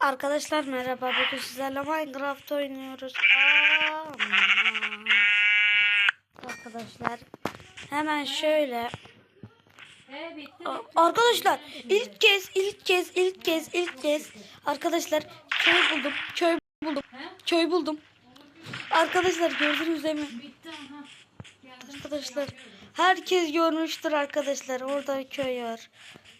Arkadaşlar merhaba. Bugün sizlerle Minecraft oynuyoruz. Aman. Arkadaşlar hemen şöyle Arkadaşlar ilk kez ilk kez ilk kez ilk kez arkadaşlar köy buldum. Köy buldum. Köy buldum. Arkadaşlar gördünüz mi? Arkadaşlar herkes görmüştür arkadaşlar. Orada köy var.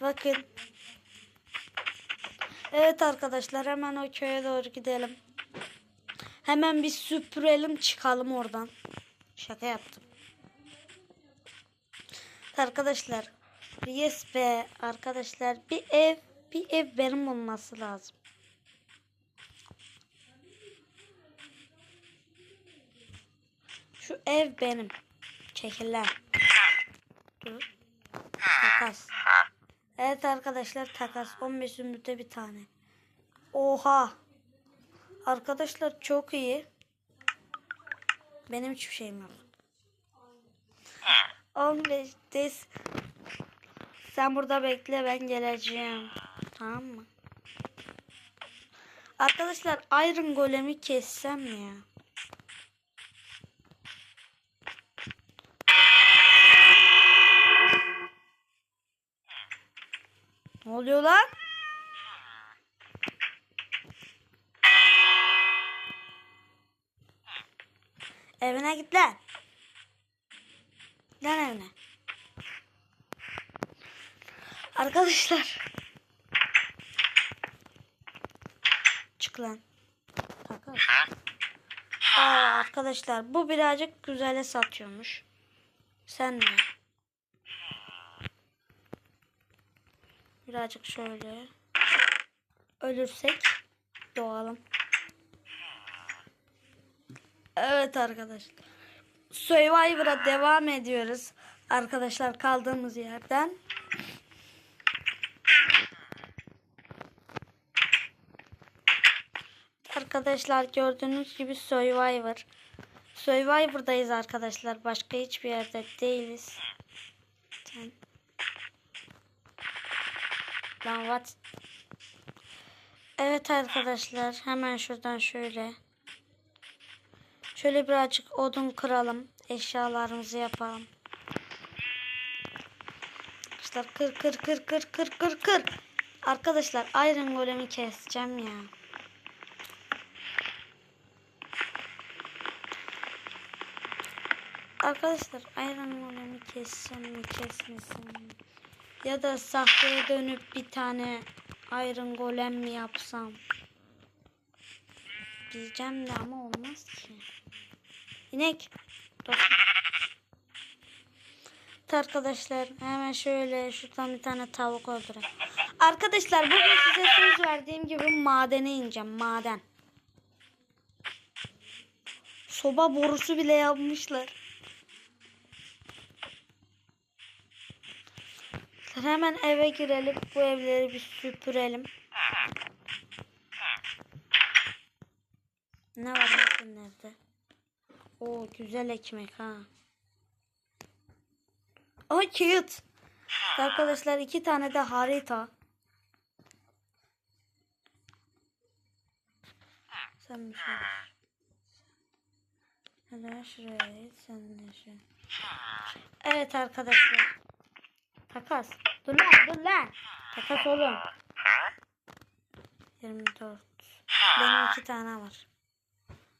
Bakın. Evet arkadaşlar hemen o köye doğru gidelim. Hemen bir süpürelim çıkalım oradan. Şaka yaptım. Arkadaşlar yes be arkadaşlar bir ev bir ev benim olması lazım. Şu ev benim. Çekil lan. Dur. Evet arkadaşlar takas. 15 zümrüte bir tane. Oha. Arkadaşlar çok iyi. Benim hiçbir şeyim yok. 15 des. Sen burada bekle ben geleceğim. Tamam mı? Arkadaşlar Iron Golem'i kessem mi ya? Oluyor lan? Evine git lan. Evine. Arkadaşlar. Çık lan. Aa, arkadaşlar bu birazcık güzele satıyormuş. Sen ne? Birazcık şöyle. Ölürsek doğalım. Evet arkadaşlar. Survivor'a devam ediyoruz. Arkadaşlar kaldığımız yerden. Arkadaşlar gördüğünüz gibi Survivor. Survivor'dayız arkadaşlar. Başka hiçbir yerde değiliz. Sen- Lan what? Evet arkadaşlar hemen şuradan şöyle. Şöyle birazcık odun kıralım. Eşyalarımızı yapalım. Arkadaşlar kır kır kır kır kır kır kır. Arkadaşlar Iron Golem'i keseceğim ya. Arkadaşlar Iron Golem'i kessem mi kesmesem mi? Ya da sahteye dönüp bir tane Iron Golem mi yapsam? Diyeceğim de ama olmaz ki. İnek. Dur. Arkadaşlar hemen şöyle şuradan bir tane tavuk öldürelim. Arkadaşlar bugün size söz verdiğim gibi madene ineceğim. Maden. Soba borusu bile yapmışlar. Hemen eve girelim. Bu evleri bir süpürelim. Ne var nerede? Oo güzel ekmek ha. Ay kağıt. Arkadaşlar iki tane de harita. Sen bir şey. Hadi sen de. Evet arkadaşlar. Takas. Dur lan dur lan. Takas oğlum. 24. Benim iki tane var.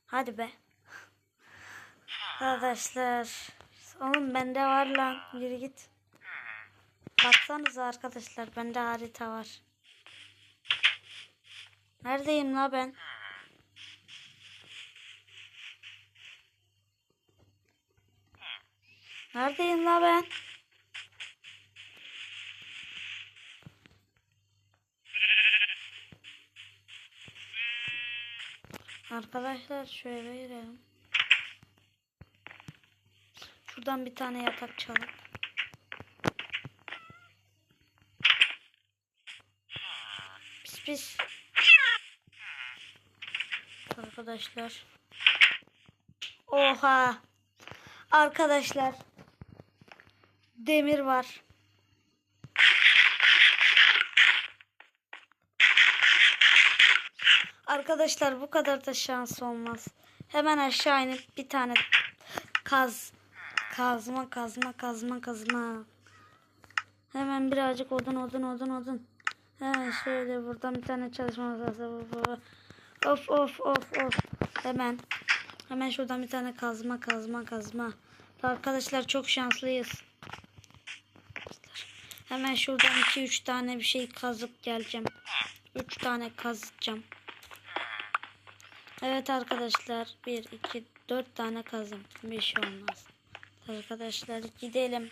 Hadi be. Arkadaşlar. Oğlum bende var lan. Yürü git. Baksanıza arkadaşlar bende harita var. Neredeyim la ben? Neredeyim la ben? Arkadaşlar şöyle girelim. Şuradan bir tane yatak çalıp. Pis pis. Arkadaşlar. Oha. Arkadaşlar. Demir var. Arkadaşlar bu kadar da şans olmaz. Hemen aşağı inip bir tane kaz kazma kazma kazma kazma. Hemen birazcık odun odun odun odun. Hemen şöyle buradan bir tane çalışma masası. Of of of of. Hemen. Hemen şuradan bir tane kazma kazma kazma. Arkadaşlar çok şanslıyız. Hemen şuradan 2-3 tane bir şey kazıp geleceğim. 3 tane kazacağım. Evet arkadaşlar 1 2 4 tane kazım. Bir şey olmaz. Arkadaşlar gidelim.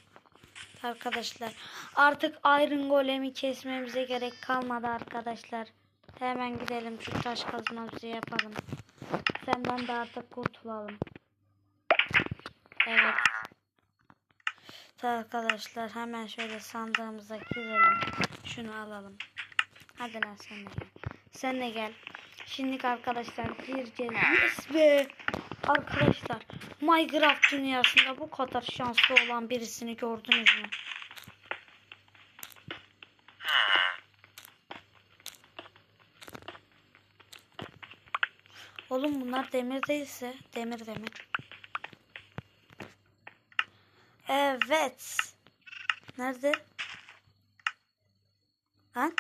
Arkadaşlar artık Iron Golem'i kesmemize gerek kalmadı arkadaşlar. Hemen gidelim şu taş kazmamızı yapalım. Senden de artık kurtulalım. Evet. Arkadaşlar hemen şöyle sandığımıza girelim. Şunu alalım. Hadi lan sen de gel. Sen de gel. Şimdi arkadaşlar gireceğiz. Yes be. Arkadaşlar Minecraft dünyasında bu kadar şanslı olan birisini gördünüz mü? Oğlum bunlar demir değilse demir demir. Evet. Nerede? Lan?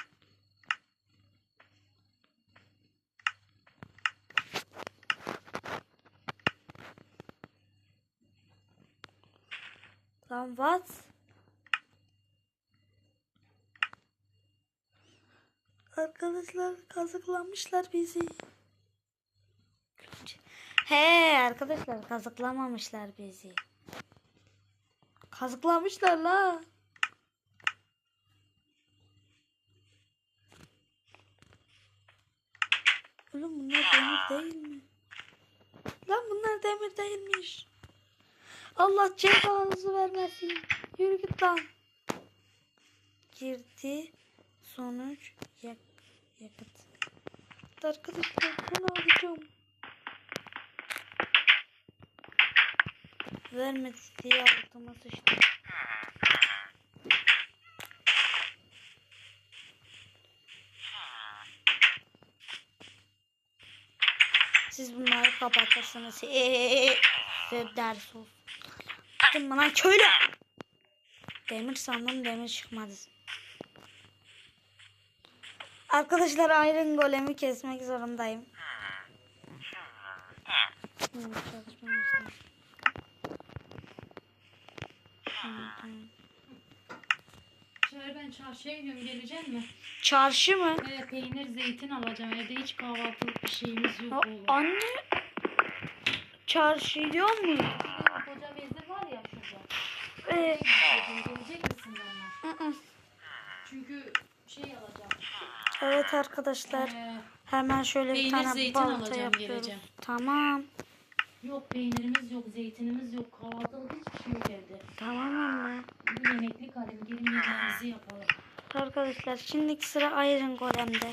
Lan what? Arkadaşlar kazıklamışlar bizi. He arkadaşlar kazıklamamışlar bizi. Kazıklamışlar la. Oğlum bunlar demir değil mi? Lan bunlar demir değilmiş. Allah cezanızı vermesin. Yürü git lan. Girdi. Sonuç yak yakıt. Arkadaşlar bunu alacağım. Vermedi diye altıma sıçtım. Siz bunları kapatırsınız. Eee, ders olsun. Gittim bana köylü. Demir sandım demir çıkmadı. Arkadaşlar Iron Golem'i kesmek zorundayım. Çalışmamız lazım. Hmm. Şöyle ben çarşıya gidiyorum gelecek mi? Çarşı mı? Evet peynir zeytin alacağım. Evde hiç kahvaltılık bir şeyimiz yok. Oğlum. anne çarşı yiyor mu? Koca mezir var ya şurada. Ee, Gelecek misin benimle? Çünkü şey alacağım. evet arkadaşlar Ee, hemen şöyle bir peynir, tane zeytin balta alacağım, yapıyoruz. geleceğim. Tamam. Yok peynirimiz yok, zeytinimiz yok, kahvaltılık hiçbir şey yok evde. Tamam anne. Bir yemeklik alayım, gelin yemeğimizi yapalım. Arkadaşlar şimdiki sıra Iron Golem'de.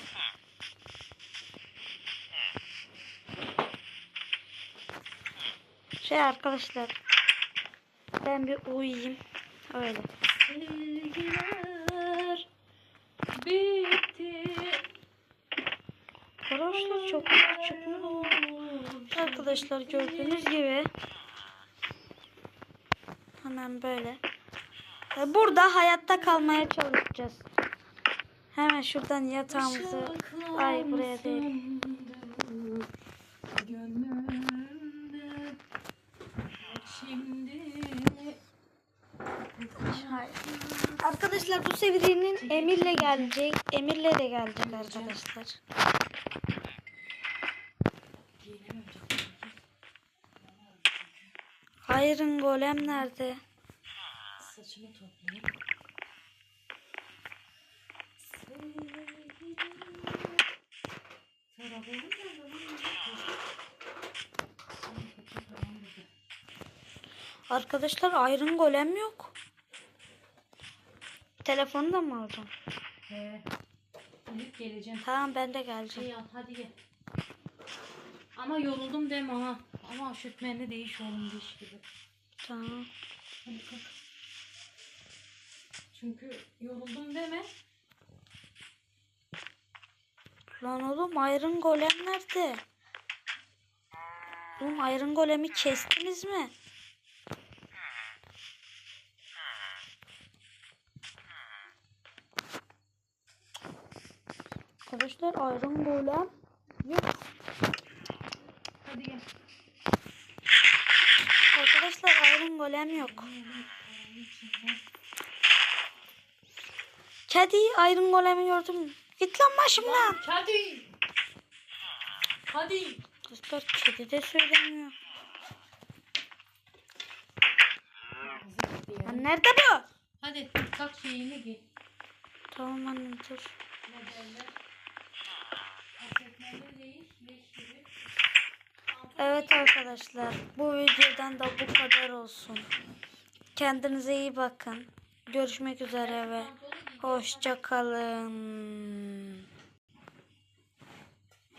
Şey arkadaşlar ben bir uyuyayım. Öyle. Sevgiler bitti. Arkadaşlar çok küçük mü? Arkadaşlar gördüğünüz gibi hemen böyle. Ve Burada hayatta kalmaya çalışacağız. Hemen şuradan yatağımızı ay buraya değil. Hayır. Arkadaşlar bu serinin Emir'le gelecek. Emir'le de gelecek arkadaşlar. Hayırın golem nerede? saçımı toplayayım. Arkadaşlar Iron Golem yok. Telefonu da mı alacağım? He. Geleceğim. Tamam ben de geleceğim. Al hadi gel. Ama yoruldum deme ha. Ama aşırtmenli değiş oğlum diş gibi. Tamam. Hadi kalk. Çünkü yoruldum deme. Lan oğlum Iron Golem nerede? Oğlum Iron Golem'i kestiniz mi? Arkadaşlar Iron Golem yok. Hadi gel. Arkadaşlar Iron Golem yok. Kedi Iron Golem'i gördüm. Git lan başımdan. Hadi. Hadi. Arkadaşlar kedi de söylemiyor. Lan nerede bu? Hadi kalk şeyini giy. Tamam annem dur. Ne derler? Asetmeli değil. Leş gibi. Evet arkadaşlar bu videodan da bu kadar olsun. Kendinize iyi bakın. Görüşmek üzere ve hoşça kalın.